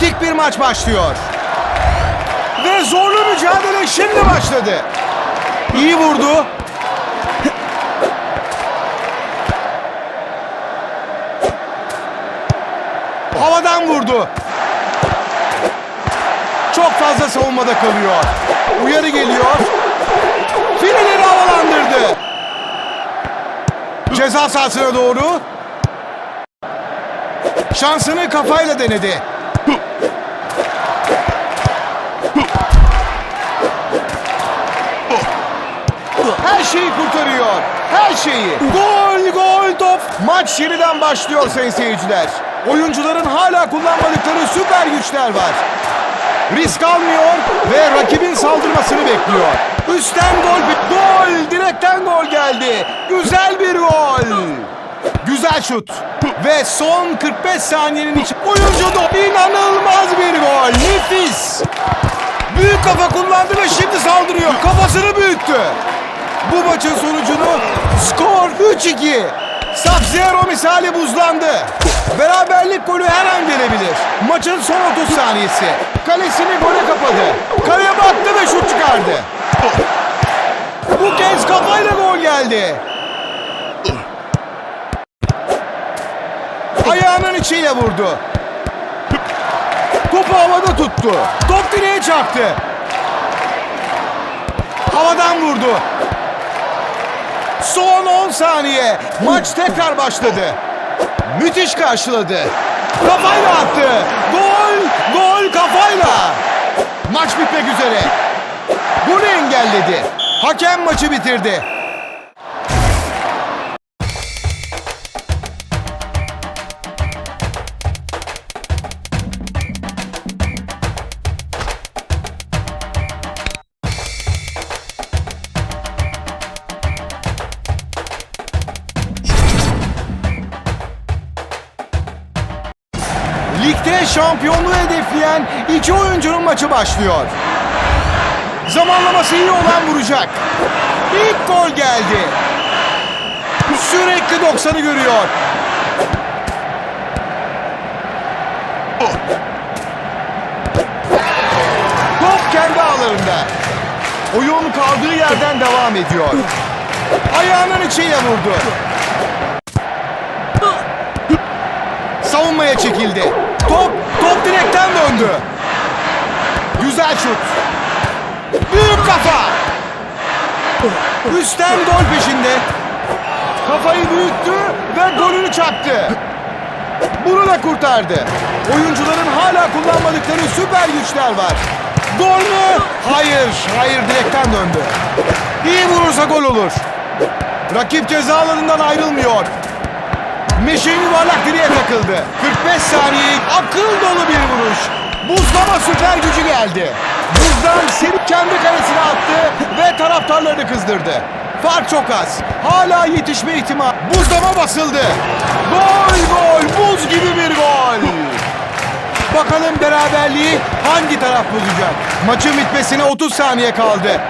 kritik bir maç başlıyor. Ve zorlu mücadele şimdi başladı. İyi vurdu. Havadan vurdu. Çok fazla savunmada kalıyor. Uyarı geliyor. Fileleri havalandırdı. Ceza sahasına doğru. Şansını kafayla denedi. Her şeyi kurtarıyor. Her şeyi. Gol gol top. Maç yeniden başlıyor sayın seyirciler. Oyuncuların hala kullanmadıkları süper güçler var. Risk almıyor ve rakibin saldırmasını bekliyor. Üstten gol. Gol. Direkten gol geldi. Güzel bir gol. Güzel şut. Ve son 45 saniyenin içi. Oyuncu da inanılmaz bir gol. Nefis. Büyük kafa kullandı ve şimdi saldırıyor. Kafasını büyüttü. Bu maçın sonucunu skor 3-2. Sub-Zero misali buzlandı. Beraberlik golü her an gelebilir. Maçın son 30 saniyesi. Kalesini gole kapadı. Kaleye baktı ve şut çıkardı. Bu kez kafayla gol geldi. Ayağının içiyle vurdu. Topu havada tuttu. Top direğe çarptı. Havadan vurdu. Son 10 saniye. Maç tekrar başladı. Müthiş karşıladı. Kafayla attı. Gol! Gol kafayla. Maç bitmek üzere. Golü engelledi. Hakem maçı bitirdi. Şampiyonluğu hedefleyen iki oyuncunun maçı başlıyor. Zamanlaması iyi olan vuracak. İlk gol geldi. Sürekli 90'ı görüyor. Top kendi ağlarında. Oyun kaldığı yerden devam ediyor. Ayağının içiyle vurdu. Savunmaya çekildi. Top, top direkten döndü. Güzel şut. Büyük kafa. Üstten gol peşinde. Kafayı büyüttü ve golünü çaktı. Bunu da kurtardı. Oyuncuların hala kullanmadıkları süper güçler var. Gol mü? Hayır, hayır direkten döndü. İyi vurursa gol olur. Rakip ceza alanından ayrılmıyor. Meşin yuvarlak direğe takıldı. 45 saniye akıl dolu bir vuruş. Buzlama süper gücü geldi. Buzdan seni kendi kalesine attı ve taraftarlarını kızdırdı. Fark çok az. Hala yetişme ihtimali. Buzlama basıldı. Gol gol buz gibi bir gol. Bakalım beraberliği hangi taraf bozacak? Maçın bitmesine 30 saniye kaldı.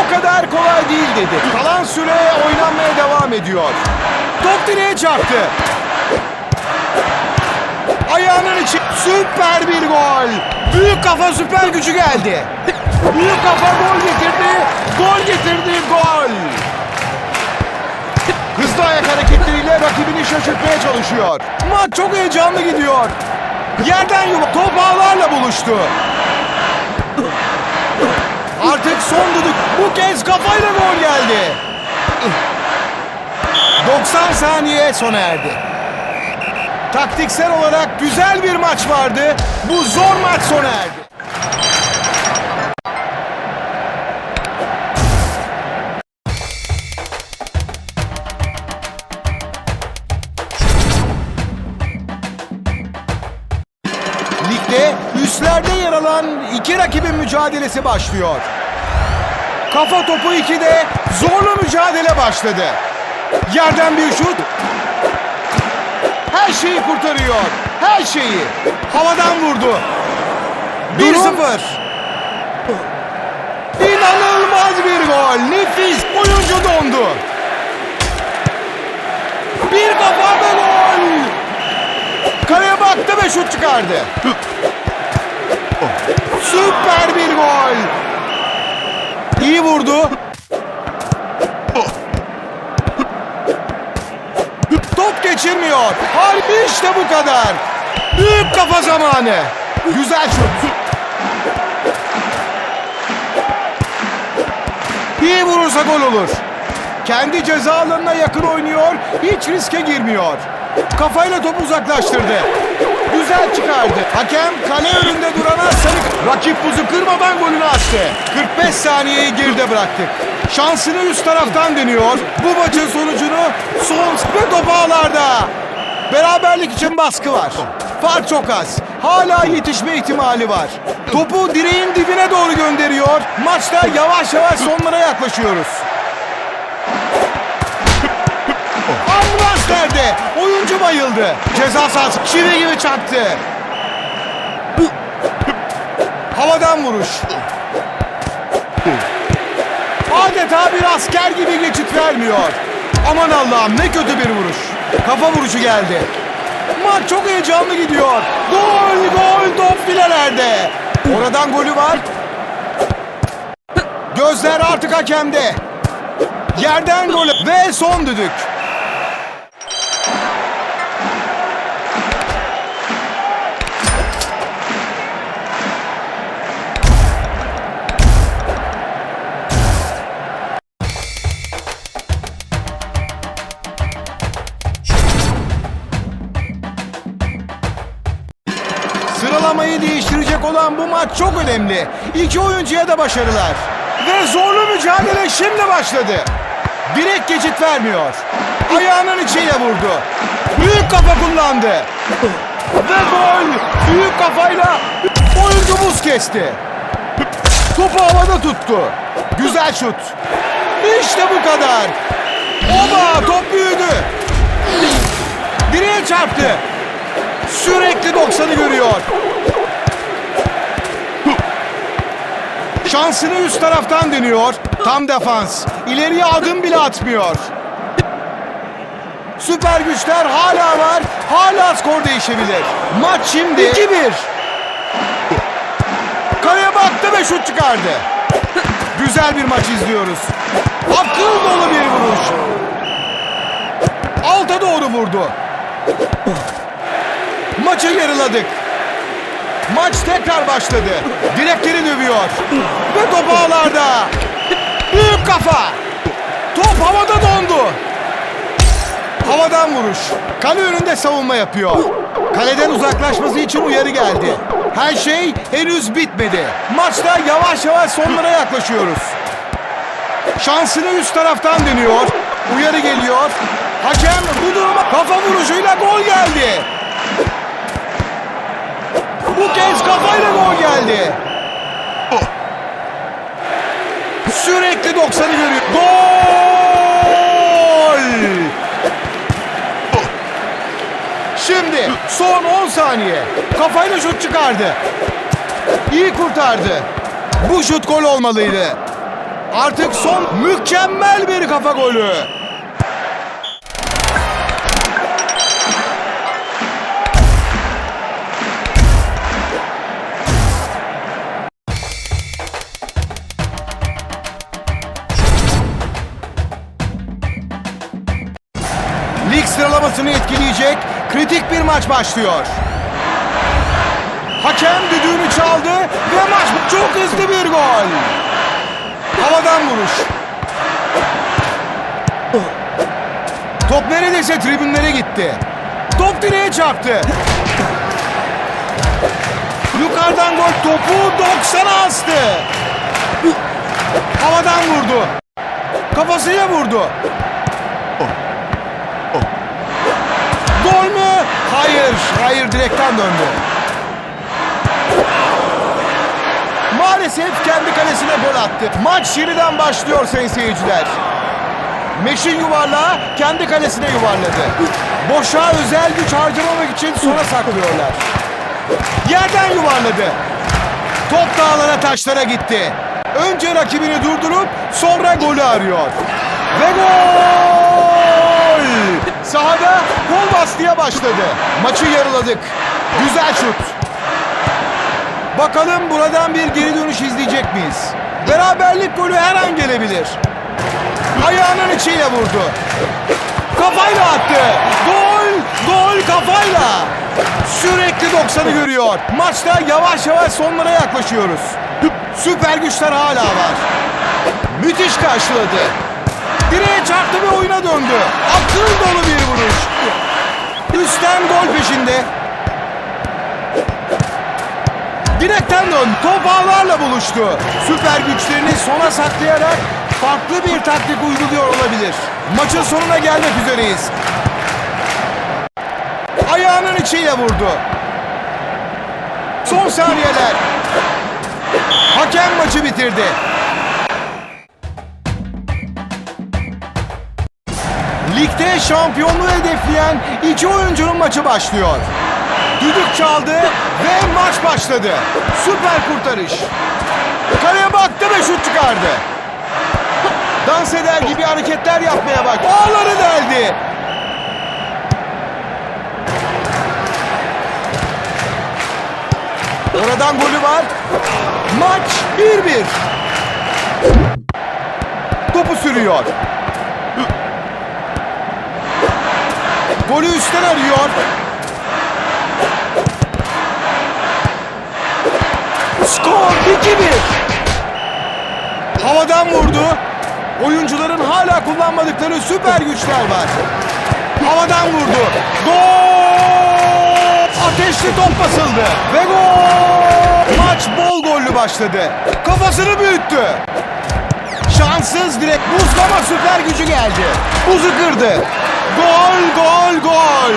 O kadar kolay değil dedi. Kalan süre oynanmaya devam ediyor. Top direğe çarptı. Ayağının içi süper bir gol. Büyük kafa süper gücü geldi. Büyük kafa gol getirdi. Gol getirdi gol. Hızlı ayak hareketleriyle rakibini şaşırtmaya çalışıyor. Maç çok heyecanlı gidiyor. Yerden yuva top ağlarla buluştu. Artık son düdük bu kez kafayla gol geldi. 90 saniye sona erdi. Taktiksel olarak güzel bir maç vardı. Bu zor maç sona erdi. Üstlerde yer alan iki rakibin mücadelesi başlıyor. Kafa topu 2'de zorlu mücadele başladı. Yerden bir şut. Her şeyi kurtarıyor. Her şeyi. Havadan vurdu. 1-0. İnanılmaz bir gol. Nefis. Oyuncu dondu. Bir kafa ve gol. Kaleye baktı ve şut çıkardı. Süper bir gol. İyi vurdu. Top geçirmiyor. Harbi işte bu kadar. Büyük kafa zamanı. Güzel şut. İyi vurursa gol olur. Kendi ceza alanına yakın oynuyor, hiç riske girmiyor. Kafayla topu uzaklaştırdı. Güzel çıkardı. Hakem kale önünde durana sarı... Rakip buzu kırmadan golünü attı. 45 saniyeyi geride bıraktık. Şansını üst taraftan deniyor. Bu maçın sonucunu son ve top ağlarda. Beraberlik için baskı var. Fark çok az. Hala yetişme ihtimali var. Topu direğin dibine doğru gönderiyor. Maçta yavaş yavaş sonlara yaklaşıyoruz. Nerede? Oyuncu bayıldı. Ceza sahası çivi gibi çaktı. Havadan vuruş. Adeta bir asker gibi geçit vermiyor. Aman Allah'ım ne kötü bir vuruş. Kafa vuruşu geldi. Maç çok heyecanlı gidiyor. Gol gol top filelerde. Oradan golü var. Gözler artık hakemde. Yerden gol ve son düdük. Maç çok önemli. İki oyuncuya da başarılar. Ve zorlu mücadele şimdi başladı. Direkt geçit vermiyor. Ayağının içiyle vurdu. Büyük kafa kullandı. Ve gol. Büyük kafayla oyuncu buz kesti. Topu havada tuttu. Güzel şut. İşte bu kadar. Oba top büyüdü. Direğe çarptı. Sürekli 90'ı görüyor. Şansını üst taraftan deniyor. Tam defans. İleriye adım bile atmıyor. Süper güçler hala var. Hala skor değişebilir. Maç şimdi 2-1. Kaleye baktı ve şut çıkardı. Güzel bir maç izliyoruz. Akıl dolu bir vuruş. Alta doğru vurdu. Maçı yarıladık. Maç tekrar başladı. Direkleri dövüyor. Ve top ağlarda. Büyük kafa. Top havada dondu. Havadan vuruş. Kale önünde savunma yapıyor. Kaleden uzaklaşması için uyarı geldi. Her şey henüz bitmedi. Maçta yavaş yavaş sonlara yaklaşıyoruz. Şansını üst taraftan deniyor. Uyarı geliyor. Hakem bu duruma kafa vuruşuyla gol geldi. Bu kez kafayla gol geldi. Sürekli 90'ı görüyor. Gol! Şimdi son 10 saniye. Kafayla şut çıkardı. İyi kurtardı. Bu şut gol olmalıydı. Artık son mükemmel bir kafa golü. Sıralamasını etkileyecek kritik bir maç başlıyor. Hakem düdüğünü çaldı ve maç çok hızlı bir gol. Havadan vuruş. Top neredeyse tribünlere gitti. Top direğe çarptı. Yukarıdan gol topu 90'a astı. Havadan vurdu. Kafasıyla vurdu. Hayır, direkten döndü. Maalesef kendi kalesine gol attı. Maç yeniden başlıyor sayın seyirciler. Meşin yuvarlağı kendi kalesine yuvarladı. Boşa özel güç harcamamak için sona saklıyorlar. Yerden yuvarladı. Top dağlara taşlara gitti. Önce rakibini durdurup sonra golü arıyor. Ve gol! Sahada gol baskıya başladı. Maçı yarıladık. Güzel şut. Bakalım buradan bir geri dönüş izleyecek miyiz? Beraberlik golü her an gelebilir. Ayağının içiyle vurdu. Kafayla attı. Gol! Gol kafayla. Sürekli 90'ı görüyor. Maçta yavaş yavaş sonlara yaklaşıyoruz. Süper güçler hala var. Müthiş karşıladı. Direğe çarptı ve oyuna döndü. Akıl dolu bir vuruş. Üstten gol peşinde. Direkten dön. Top ağlarla buluştu. Süper güçlerini sona saklayarak farklı bir taktik uyguluyor olabilir. Maçın sonuna gelmek üzereyiz. Ayağının içiyle vurdu. Son saniyeler. Hakem maçı bitirdi. Ligde şampiyonluğu hedefleyen iki oyuncunun maçı başlıyor. Düdük çaldı ve maç başladı. Süper kurtarış. Kaleye baktı ve şut çıkardı. Dans eder gibi hareketler yapmaya bak. Ağları deldi. Oradan golü var. Maç 1-1. Topu sürüyor. Golü üstten arıyor. Skor 2-1. Havadan vurdu. Oyuncuların hala kullanmadıkları süper güçler var. Havadan vurdu. Gol! Ateşli top basıldı. Ve gol! Maç bol gollü başladı. Kafasını büyüttü. Şanssız direkt buzlama süper gücü geldi. Buzu kırdı. Gol, gol, gol.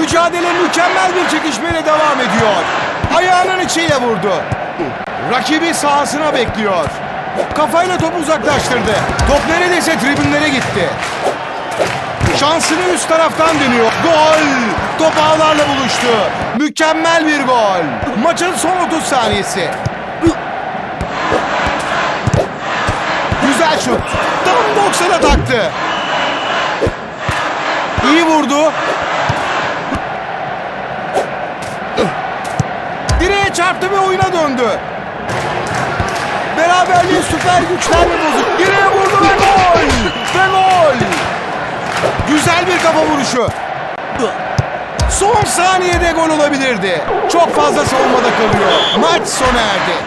Mücadele mükemmel bir çekişmeyle devam ediyor. Ayağının içiyle vurdu. Rakibi sahasına bekliyor. Kafayla topu uzaklaştırdı. Top neredeyse tribünlere gitti. Şansını üst taraftan deniyor. Gol! Top ağlarla buluştu. Mükemmel bir gol. Maçın son 30 saniyesi. Güzel. Tam 90'a taktı. İyi vurdu. Direğe çarptı ve oyuna döndü. Beraberliği süper güçler mi bozuk? Direğe vurdu ve gol! Ve gol! Güzel bir kafa vuruşu. Son saniyede gol olabilirdi. Çok fazla savunmada kalıyor. Maç sona erdi.